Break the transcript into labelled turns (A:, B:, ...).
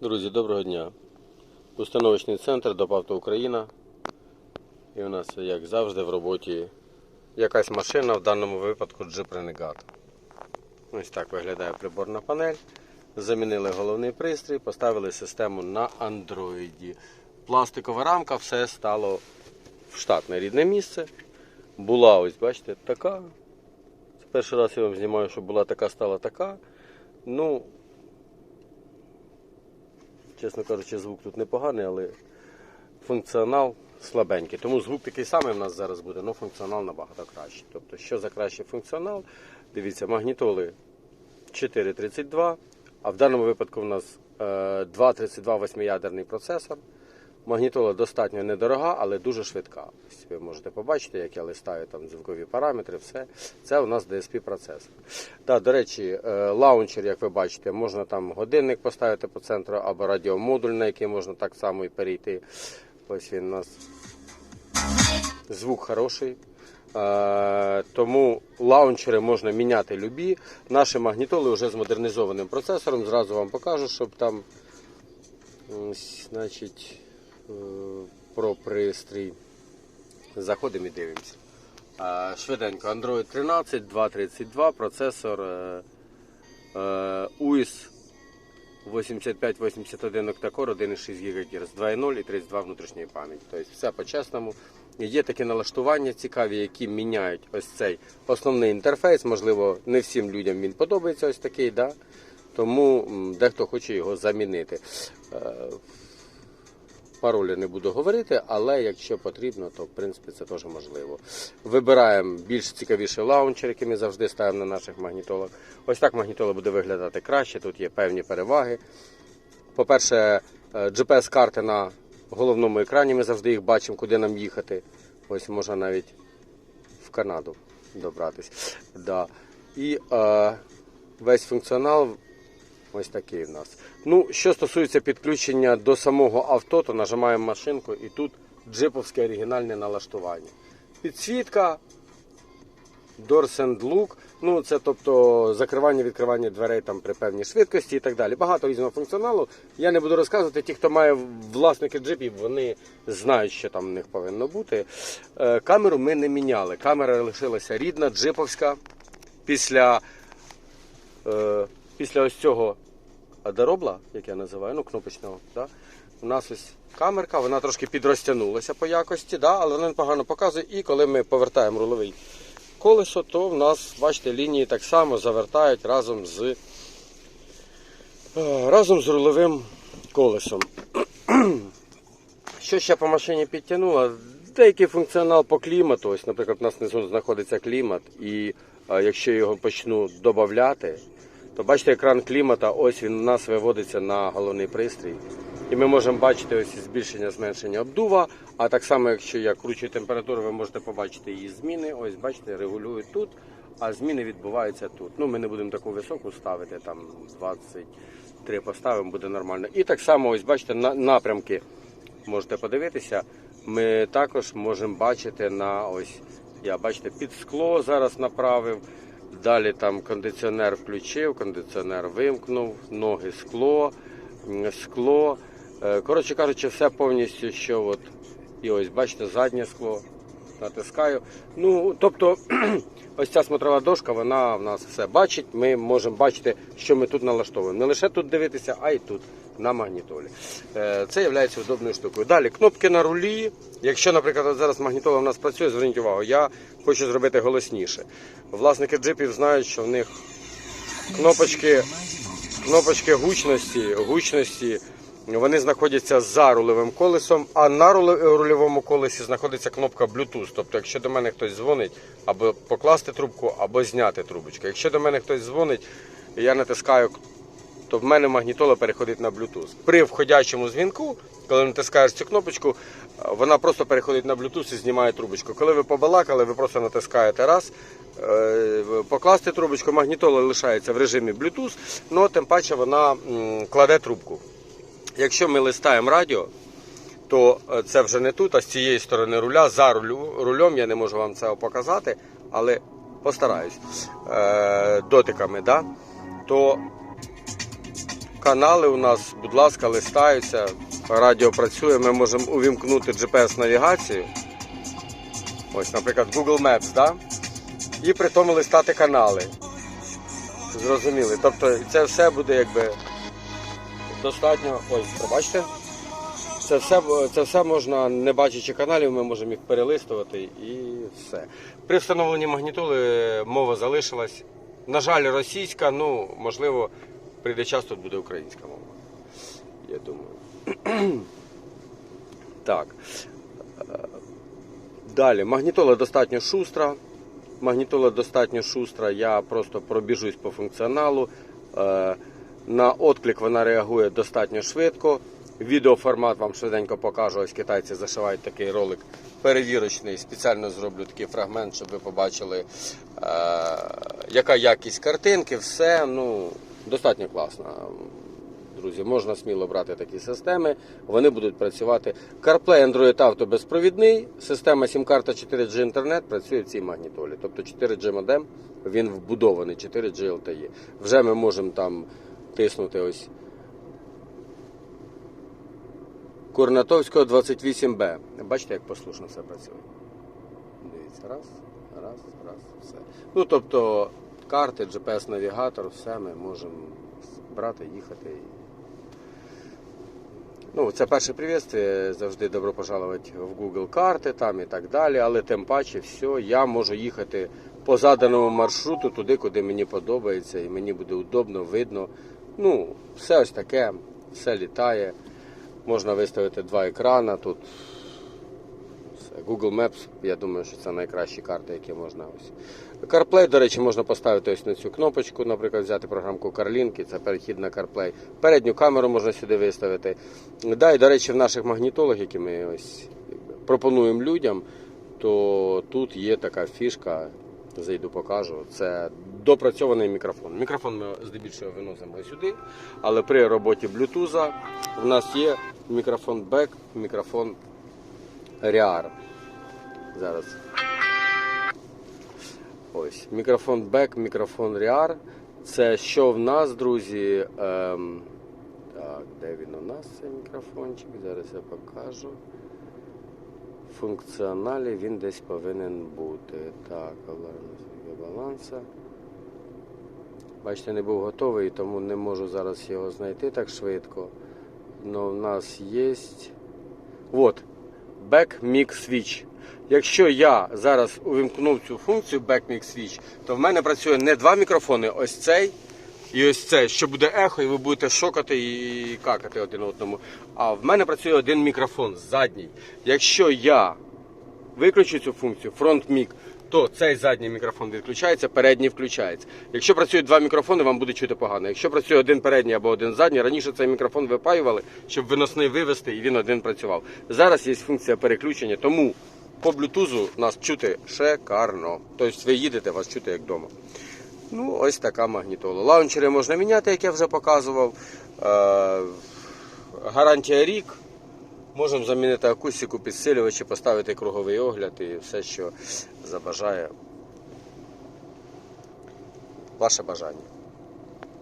A: Друзі, доброго дня. Установочний центр ДОПАВТО Україна. І у нас, як завжди, в роботі якась машина, в даному випадку Jeep Renegade. Ось так виглядає приборна панель. Замінили головний пристрій, поставили систему на Android. Пластикова рамка, все стало в штатне рідне місце. Була, ось бачите, така. Перший раз я вам знімаю, що була така, стала така. Ну, Чесно кажучи, звук тут непоганий, але функціонал слабенький. Тому звук такий самий в нас зараз буде, але функціонал набагато кращий. Тобто, що за кращий функціонал? Дивіться, магнітоли 432, а в даному випадку в нас е, 232 восьмиядерний процесор. Магнітола достатньо недорога, але дуже швидка. Ви можете побачити, як я листаю там звукові параметри, все. Це у нас DSP процесор. Да, до речі, е, лаунчер, як ви бачите, можна там годинник поставити по центру або радіомодуль, на який можна так само і перейти. Ось він у нас звук хороший. Е, Тому лаунчери можна міняти любі. Наші магнітоли вже з модернізованим процесором. Зразу вам покажу, щоб там значить, про пристрій. Заходимо і дивимося. Е, Швиденько, Android 13, 232, процесор е, е, UIS 8581 октакор, 1,6 ГГц, 2.0 і 32 внутрішньої пам'яті. Тобто все по-чесному. Є такі налаштування цікаві, які міняють ось цей основний інтерфейс. Можливо, не всім людям він подобається ось такий, да? тому дехто хоче його замінити. Паролі не буду говорити, але якщо потрібно, то в принципі це теж можливо. Вибираємо більш цікавіший лаунчер, який ми завжди ставимо на наших магнітолах. Ось так магнітола буде виглядати краще. Тут є певні переваги. По-перше, е, GPS-карти на головному екрані. Ми завжди їх бачимо, куди нам їхати. Ось можна навіть в Канаду добратись. Да. І е, весь функціонал ось такий в нас. Ну, що стосується підключення до самого авто, то нажимаємо машинку і тут джиповське оригінальне налаштування. Підсвітка, Doors and Look, ну це тобто закривання відкривання дверей там при певній швидкості і так далі. Багато різного функціоналу. Я не буду розказувати. Ті, хто має власники джипів, вони знають, що там в них повинно бути. Е, Камеру ми не міняли. Камера лишилася рідна, джиповська. Після, е, після ось цього деробла, як я називаю, ну кнопочного, да? у нас ось камерка, вона трошки підрозтягнулася по якості, да? але вона непогано показує. І коли ми повертаємо руловий колесо, то в нас, бачите, лінії так само завертають разом з, е, разом з руловим колесом. Що ще по машині підтягнуло? Деякий функціонал по клімату. Ось, наприклад, у нас знаходиться клімат, і е, якщо його почну додати, то бачите, екран клімата, ось він у нас виводиться на головний пристрій. І ми можемо бачити ось збільшення, зменшення обдува. А так само, якщо я кручу температуру, ви можете побачити її зміни. Ось бачите, регулюю тут, а зміни відбуваються тут. Ну, ми не будемо таку високу ставити, там 23 поставимо, буде нормально. І так само, ось бачите, на- напрямки можете подивитися. Ми також можемо бачити на ось, я бачите, під скло зараз направив. Далі там кондиціонер включив, кондиціонер вимкнув, ноги скло, скло. Е, Коротше кажучи, все повністю, що от, і ось бачите, заднє скло. Натискаю. Ну, тобто, ось ця смотрова дошка, вона в нас все бачить. Ми можемо бачити, що ми тут налаштовуємо. Не лише тут дивитися, а й тут на магнітолі. Е, Це є удобною штукою. Далі кнопки на рулі. Якщо, наприклад, зараз магнітола в нас працює, зверніть увагу, я хочу зробити голосніше. Власники джипів знають, що в них кнопочки, кнопочки гучності, гучності. Вони знаходяться за рульовим колесом, а на рульовому колесі знаходиться кнопка Bluetooth. Тобто, якщо до мене хтось дзвонить, або покласти трубку, або зняти трубочку. Якщо до мене хтось дзвонить, я натискаю, то в мене магнітола переходить на Bluetooth. При входячому дзвінку, коли натискаєш цю кнопочку, вона просто переходить на Bluetooth і знімає трубочку. Коли ви побалакали, ви просто натискаєте раз, е, покласти трубочку, магнітола лишається в режимі Bluetooth, але тим паче вона кладе трубку. Якщо ми листаємо радіо, то е, це вже не тут, а з цієї сторони руля. За рулю, рулем я не можу вам це показати, але постараюсь е, дотиками, да? то Канали у нас, будь ласка, листаються. Радіо працює, ми можемо увімкнути GPS-навігацію. Ось, наприклад, Google Maps, да? і при тому листати канали. Зрозуміли. Тобто це все буде якби достатньо. Ой, пробачте. Це все, це все можна, не бачачи каналів, ми можемо їх перелистувати і все. При встановленні магнітоли мова залишилась. На жаль, російська, ну, можливо, прийде час, тут буде українська мова. Я думаю. Так. Е, Далі. Магнітола достатньо шустра. Магнітола достатньо шустра. Я просто пробіжусь по функціоналу. Е, На отклик вона реагує достатньо швидко. Відеоформат вам швиденько покажу. Ось китайці зашивають такий ролик перевірочний. Спеціально зроблю такий фрагмент, щоб ви побачили, е, яка якість картинки. Все ну, достатньо класно. Друзі, можна сміло брати такі системи, вони будуть працювати. CarPlay Android Auto безпровідний, система SIM-карта 4G інтернет працює в цій магнітолі. Тобто 4G модем, він вбудований, 4G LTE. Вже ми можемо там тиснути ось Курнатовського 28Б. Бачите, як послушно все працює. Дивіться, раз, раз, раз, все. Ну, тобто, карти, GPS-навігатор, все ми можемо брати, їхати. Ну, це перше привітствие, завжди добро пожаловать в Google карти там і так далі, але тим паче все, я можу їхати по заданому маршруту туди, куди мені подобається, і мені буде удобно, видно. Ну, все ось таке, все літає. Можна виставити два екрана тут. Google Maps, я думаю, що це найкращі карти, які можна ось. CarPlay, до речі, можна поставити ось на цю кнопочку, наприклад, взяти програмку CarLink, це перехід на CarPlay. Передню камеру можна сюди виставити. Да, і, до речі, в наших магнітолах, які ми ось пропонуємо людям, то тут є така фішка, зайду покажу. Це допрацьований мікрофон. Мікрофон ми здебільшого виносимо сюди, але при роботі Bluetooth в нас є мікрофон Back, мікрофон Rear. Зараз. Ось. Мікрофон Back, мікрофон Rear. Це що в нас, друзі? Ем, так, де він у нас цей мікрофончик? Зараз я покажу. Функціоналі він десь повинен бути. Так, аларм баланса. Бачите, не був готовий, тому не можу зараз його знайти так швидко. Но в нас є. От. Back Mix Switch. Якщо я зараз увімкнув цю функцію Back Mix Switch, то в мене працює не два мікрофони, ось цей і ось цей, що буде ехо, і ви будете шокати і какати один одному. А в мене працює один мікрофон задній. Якщо я виключу цю функцію, фронт мік, то цей задній мікрофон відключається, передній включається. Якщо працюють два мікрофони, вам буде чути погано. Якщо працює один передній або один задній, раніше цей мікрофон випаювали, щоб виносний вивести і він один працював. Зараз є функція переключення, тому по блютузу нас чути шикарно. Тобто ви їдете, вас чути як вдома. Ну, ось така магнітола. Лаунчери можна міняти, як я вже показував. Е, гарантія рік. Можемо замінити акустику, підсилювачі, поставити круговий огляд і все, що забажає ваше бажання.